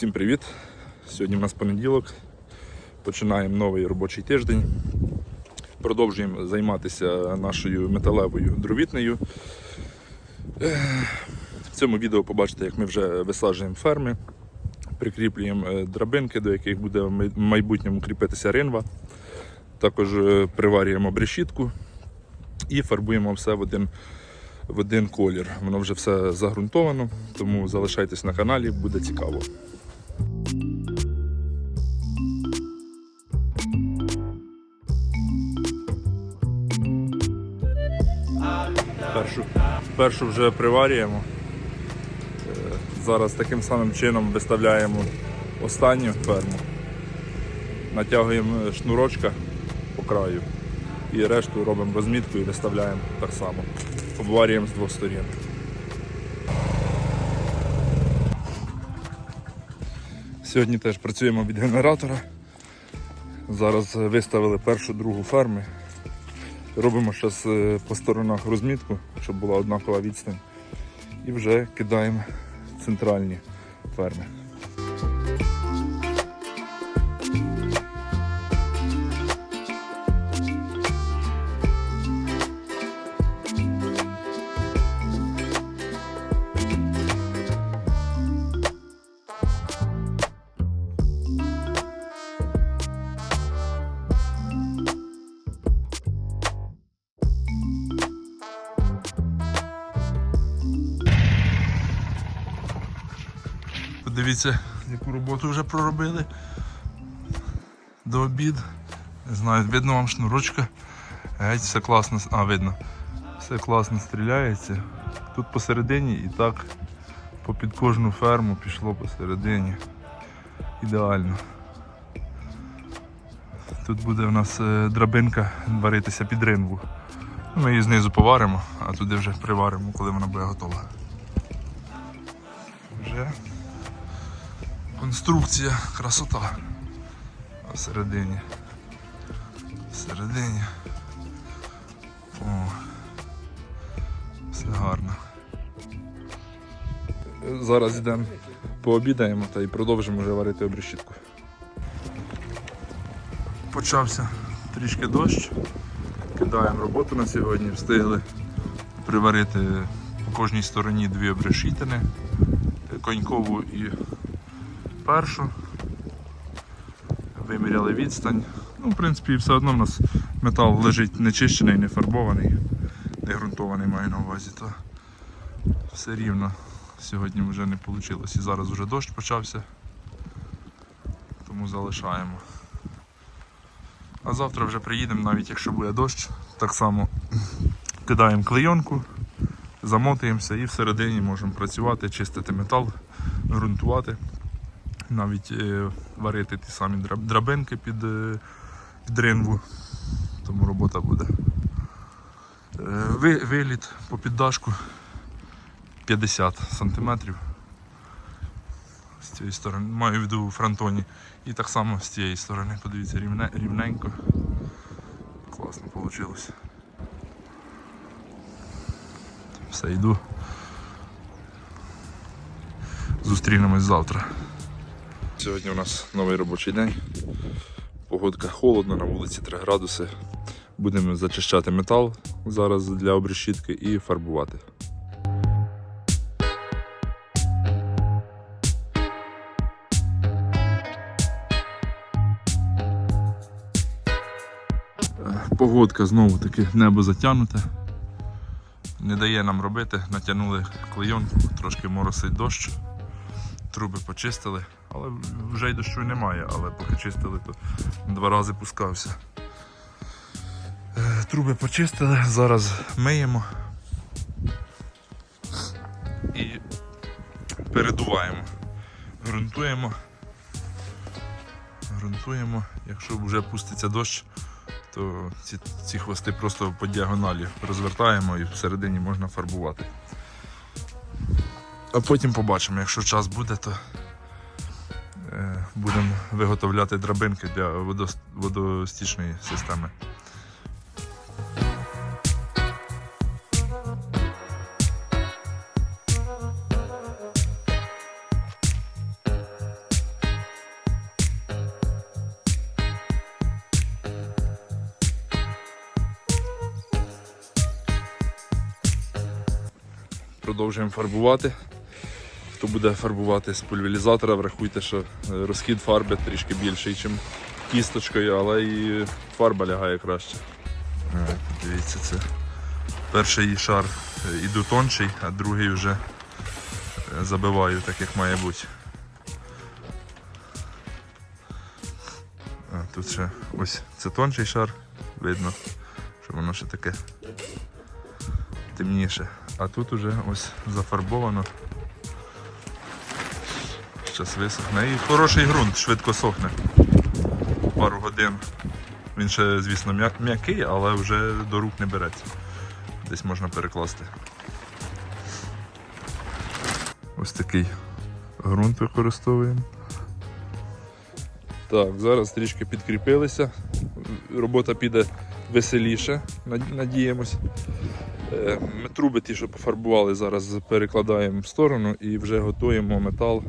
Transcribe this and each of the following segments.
Всім привіт! Сьогодні в нас понеділок. Починаємо новий робочий тиждень. Продовжуємо займатися нашою металевою дровітнею. В цьому відео побачите, як ми вже висаджуємо ферми, прикріплюємо е, драбинки, до яких буде в майбутньому кріпитися ринва. Також е, приварюємо брешітку і фарбуємо все в один, в один колір. Воно вже все загрунтовано, тому залишайтесь на каналі, буде цікаво. Першу, першу вже приварюємо. Е, Зараз таким самим чином виставляємо останню ферму. Натягуємо шнурочка по краю і решту робимо розмітку і виставляємо так само. Обварюємо з двох сторін. Сьогодні теж працюємо від генератора. Зараз виставили першу другу ферми. Робимо зараз по сторонах розмітку, щоб була однакова відстань. І вже кидаємо центральні ферми. Подивіться, яку роботу вже проробили. До обід. Не знаю, видно вам шнурочка. Геть все класно. А, видно. Все класно стріляється. Тут посередині і так попід кожну ферму пішло посередині. Ідеально. Тут буде у нас е, драбинка варитися під ринву. Ми її знизу поваримо, а туди вже приваримо, коли вона буде готова. Вже конструкція, красота. А всередині. Всередині. О, все гарно. Зараз йдемо пообідаємо та й продовжимо вже варити обрешітку. Почався трішки дощ. Кидаємо роботу на сьогодні, встигли приварити по кожній стороні дві обрешітини, конькову і першу. Виміряли відстань. Ну, в принципі, все одно в нас метал лежить нечищений, не фарбований, не ґрунтований маю на увазі, то все рівно сьогодні вже не вийшло. І зараз вже дощ почався, тому залишаємо. А завтра вже приїдемо, навіть якщо буде дощ, так само кидаємо клейонку, замотуємося і всередині можемо працювати, чистити метал, ґрунтувати, навіть е, варити ті самі драбинки під, е, під ринву, тому робота буде. Е, ви- Виліт по піддашку 50 см. З цієї сторони, маю в виду фронтоні. І так само з цієї сторони, подивіться, рівне, рівненько. Класно вийшло. Все, йду. Зустрінемось завтра. Сьогодні у нас новий робочий день. Погодка холодна, на вулиці 3 градуси. Будемо зачищати метал зараз для обрешітки і фарбувати. Погодка знову таки небо затягнуте. Не дає нам робити, натягнули клейонку, трошки моросить дощ, труби почистили, але вже й дощу немає, але поки чистили, то два рази пускався. Е, Труби почистили, зараз миємо і передуваємо, ґрунтуємо. Ґрунтуємо, якщо вже пуститься дощ, то ці, ці хвости просто по діагоналі розвертаємо і всередині можна фарбувати. А потім побачимо, якщо час буде, то Е, будемо виготовляти драбинки для водостічної системи. Продовжуємо фарбувати. Хто буде фарбувати з пульверізатора, врахуйте, що е, розхід фарби трішки більший, ніж кісточкою, але і фарба лягає краще. Е, Дивіться, це перший шар е, іду тонший, а другий вже забиваю так, як має бути. А, тут ще ось це тонший шар, видно, що воно ще таке темніше. А тут уже ось зафарбовано. Зараз висохне. І хороший ґрунт, швидко сохне. Пару годин. Він ще, звісно, м'який, але вже до рук не береться. Десь можна перекласти. Ось такий ґрунт використовуємо. Так, зараз трішки підкріпилися. Робота піде веселіше, надіємось. Е, Ми труби ті, що пофарбували, зараз перекладаємо в сторону і вже готуємо метал,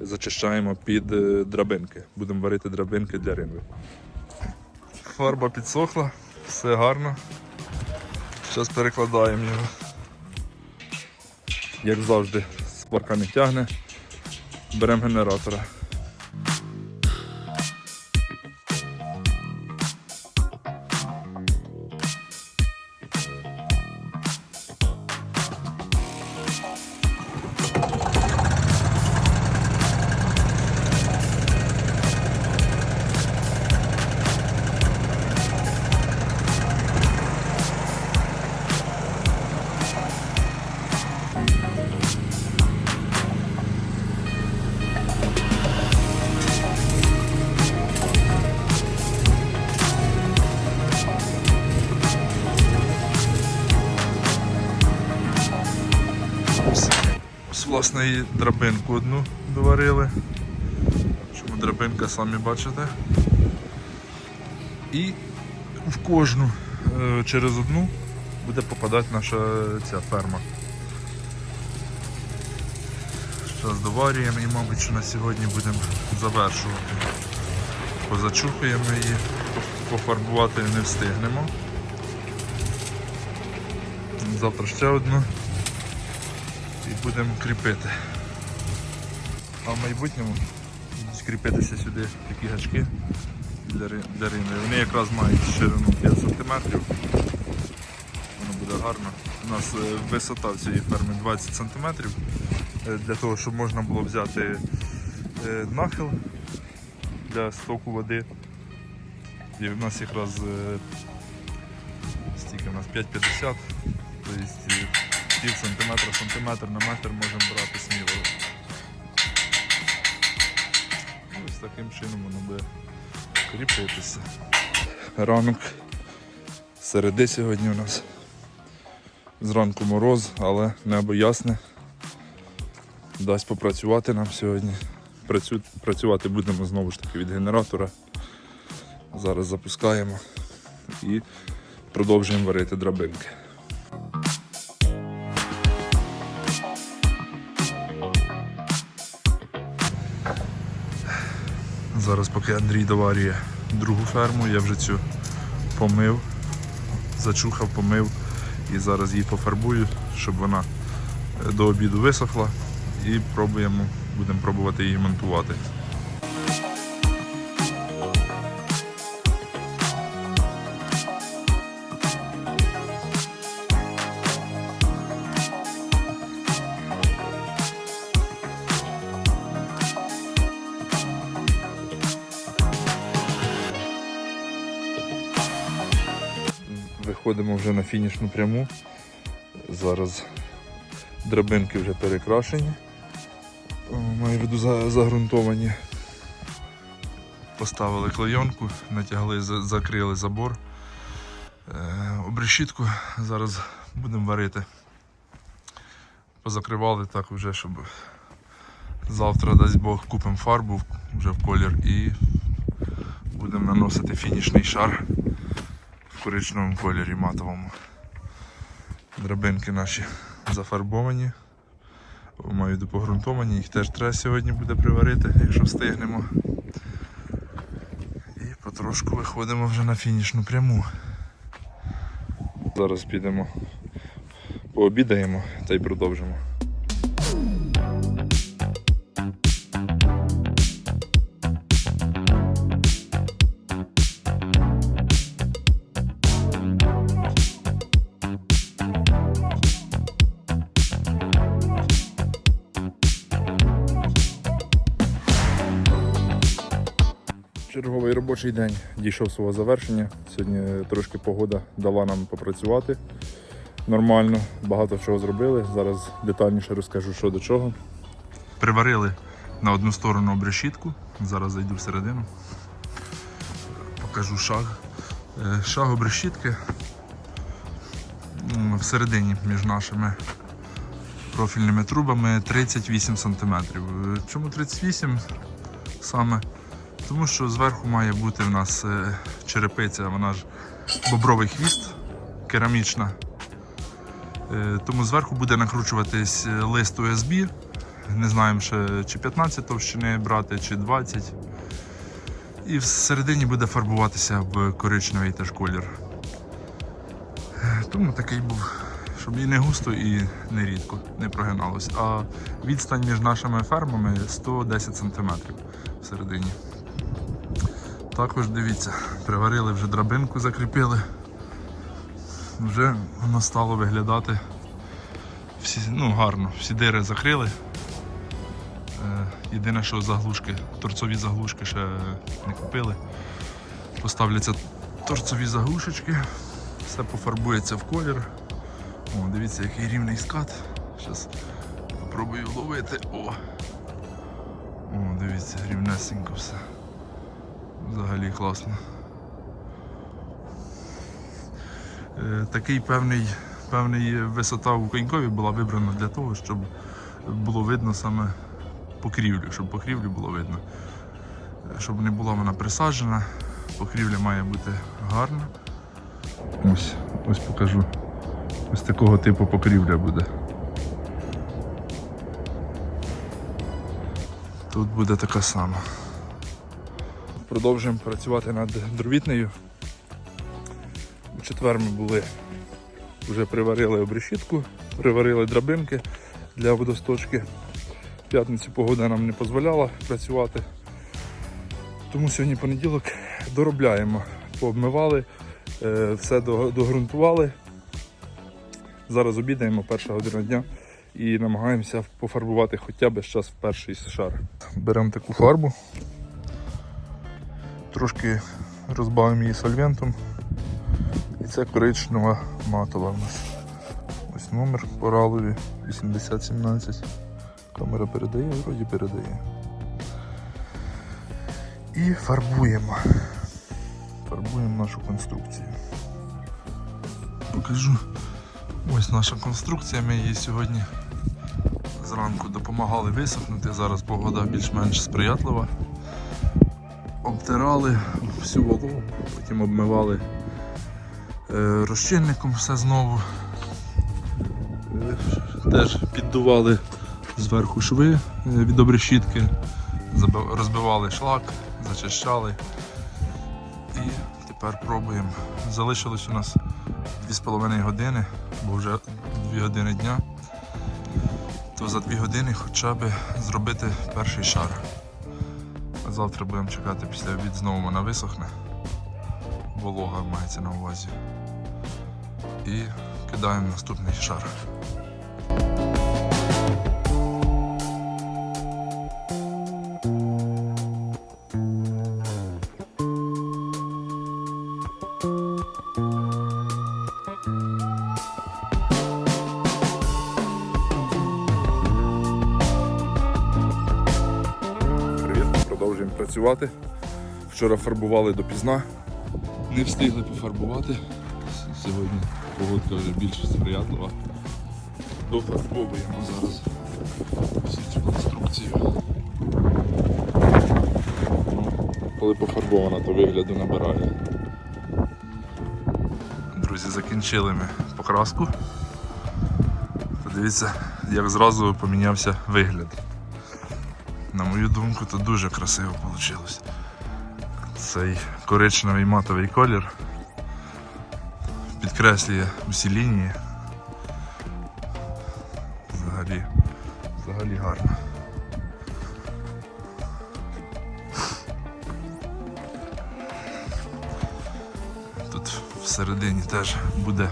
зачищаємо під е, драбинки. Будемо варити драбинки для ринви. Фарба підсохла, все гарно. Зараз перекладаємо його. Як завжди, сварка не тягне. Беремо генератора. Власне і драбинку одну доварили. Чому драбинка, самі бачите. І в кожну е, через одну буде попадати наша ця ферма. Зараз доварюємо і, мабуть, що на сьогодні будемо завершувати. Позачухуємо її, пофарбувати не встигнемо. Завтра ще одну і будемо кріпити. А в майбутньому будуть кріпитися сюди такі гачки для, для. Вони якраз мають ширину 5 см. Воно буде гарно. У нас е, висота цієї ферми 20 см. Для того, щоб можна було взяти е, нахил для стоку води. І в нас якраз е, стільки у нас 5,50. Пів сантиметра, сантиметр на метр можемо брати сміло. Ну, Ось таким чином воно буде кріпитися. Ранок середи сьогодні у нас. Зранку мороз, але небо ясне. Дасть попрацювати нам сьогодні. Працю... Працювати будемо знову ж таки від генератора. Зараз запускаємо і продовжуємо варити драбинки. Зараз поки Андрій доварює другу ферму, я вже цю помив, зачухав, помив і зараз її пофарбую, щоб вона е, до обіду висохла і пробуємо, будемо пробувати її монтувати. Виходимо вже на фінішну пряму. Зараз драбинки вже перекрашені. Маю в виду загрунтовані. Поставили клейонку, натягли, закрили забор. Е, обрешітку зараз будемо варити. Позакривали так вже, щоб завтра, дасть Бог, купимо фарбу вже в колір і будемо наносити фінішний шар в коричневому кольорі матовому. Драбинки наші зафарбовані, маю до погрунтовані, їх теж треба сьогодні буде приварити, якщо встигнемо. І потрошку виходимо вже на фінішну пряму. Зараз підемо пообідаємо та й продовжимо. Робочий день дійшов свого завершення. Сьогодні трошки погода дала нам попрацювати нормально, багато чого зробили. Зараз детальніше розкажу, що до чого. Приварили на одну сторону обрешітку. Зараз зайду всередину. Покажу шаг. Е, Шаг обрешітки всередині між нашими профільними трубами 38 см. Чому 38 саме? Тому що зверху має бути в нас е, черепиця, вона ж бобровий хвіст, керамічна. Е, Тому зверху буде накручуватись е, лист USB. Не знаємо ще чи 15 товщини брати, чи 20. І всередині буде фарбуватися в коричневий теж колір. Тому такий був, щоб і не густо, і не рідко, не прогиналось. А відстань між нашими фермами 110 см всередині. Також дивіться, приварили вже драбинку, закріпили. Вже воно стало виглядати всі, ну, гарно, всі дири закрили. Е, єдине, що заглушки, торцові заглушки ще не купили. Поставляться торцові заглушечки, все пофарбується в колір. О, дивіться, який рівний скат. Зараз спробую ловити. О! О, дивіться, рівнесенько все. Взагалі класно. Е, Такий певний, певний висота у конькові була вибрана для того, щоб було видно саме покрівлю, щоб покрівлю було видно. Е, Щоб не була вона присаджена, покрівля має бути гарна. Ось, ось покажу. Ось такого типу покрівля буде. Тут буде така сама. Продовжуємо працювати над дровітнею. У четвер ми були, вже приварили обрешітку, приварили драбинки для водосточки. В п'ятницю погода нам не дозволяла працювати. Тому сьогодні понеділок доробляємо. Пообмивали, е, все догрунтували. Зараз обідаємо перша година дня і намагаємося пофарбувати хоча б час в перший шар. Беремо таку фарбу, трошки розбавимо її сольвентом. І це коричнева матова в нас. Ось номер по ралові 8017. Камера передає, вроді передає. І фарбуємо. Фарбуємо нашу конструкцію. Покажу. Ось наша конструкція. Ми її сьогодні зранку допомагали висохнути. Зараз погода більш-менш сприятлива. Обтирали всю вологу, потім обмивали е, розчинником все знову. Теж піддували зверху шви е, від обрешітки, розбивали шлак, зачищали. І тепер пробуємо. Залишилось у нас 2,5 години, бо вже 2 години дня. То за 2 години хоча б зробити перший шар. Завтра будемо чекати після обід знову вона висохне. Волога мається на увазі. І кидаємо наступний шар. Продовжуємо. Вчора фарбували допізна. Не встигли пофарбувати. Сьогодні погодка вже більш сприятлива. Дофарбовуємо зараз всю цю конструкцію. Ну, коли пофарбована, то вигляду набирає. Друзі, закінчили ми покраску. Подивіться, як зразу помінявся вигляд. На мою думку, то дуже красиво вийшло. Цей коричневий матовий колір підкреслює усі лінії. Взагалі, взагалі гарно. Тут всередині теж буде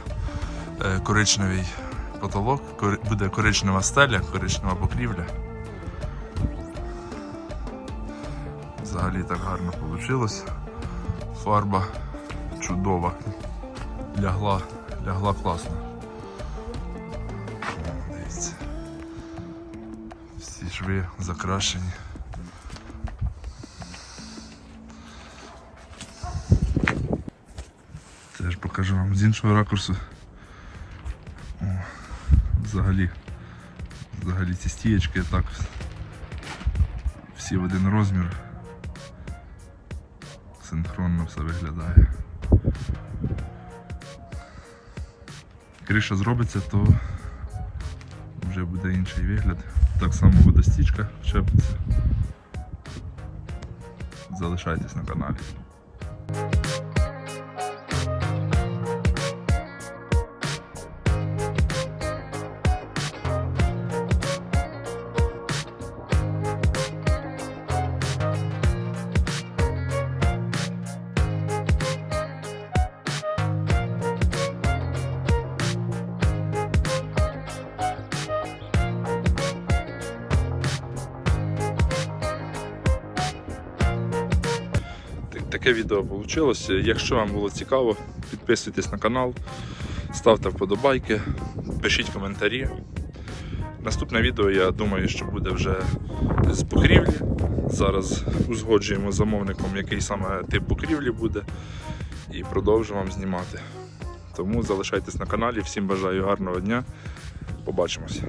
е, коричневий потолок, буде коричнева стеля, коричнева покрівля. Взагалі так гарно вийшло. Фарба чудова. Лягла, лягла класно. Дивіться. Всі шви закрашені. Теж покажу вам з іншого ракурсу. О, взагалі, взагалі ці стієчки так всі в один розмір. Синхронно все виглядає. Криша зробиться, то вже буде інший вигляд. Так само водостічка вчепиться. Залишайтесь на каналі. Таке відео вийшло. Якщо вам було цікаво, підписуйтесь на канал, ставте вподобайки, пишіть коментарі. Наступне відео, я думаю, що буде вже з покрівлі. Зараз узгоджуємо з замовником, який саме тип покрівлі буде, і продовжу вам знімати. Тому залишайтесь на каналі. Всім бажаю гарного дня. Побачимося.